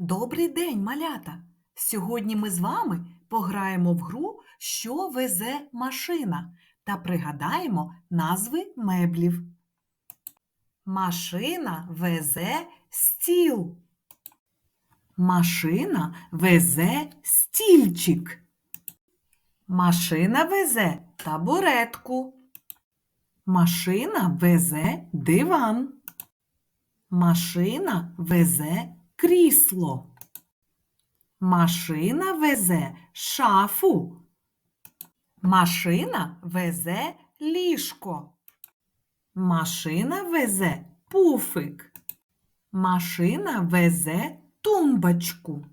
Добрий день, малята! Сьогодні ми з вами пограємо в гру, що везе машина, та пригадаємо назви меблів. Машина везе стіл. Машина везе стільчик. Машина везе табуретку. Машина везе диван. Машина везе крісло. Машина везе шафу. Машина везе ліжко. Машина везе пуфик. Машина везе тумбочку.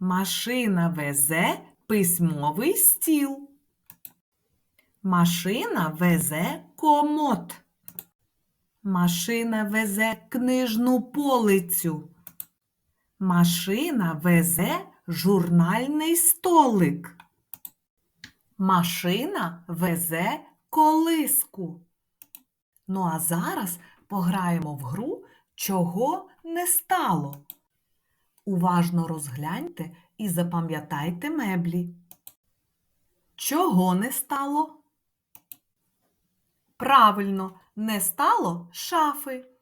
Машина везе письмовий стіл. Машина везе комод. Машина везе книжну полицю. Машина везе журнальний столик. Машина везе колиску. Ну а зараз пограємо в гру, чого не стало. Уважно розгляньте і запам'ятайте меблі. Чого не стало? Правильно, не стало шафи.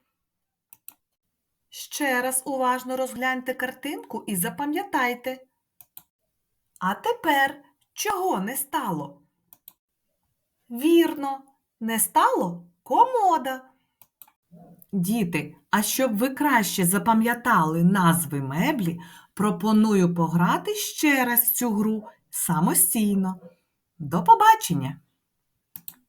Ще раз уважно розгляньте картинку і запам'ятайте. А тепер чого не стало? Вірно, не стало комода. Діти, а щоб ви краще запам'ятали назви меблі, пропоную пограти ще раз цю гру самостійно. До побачення!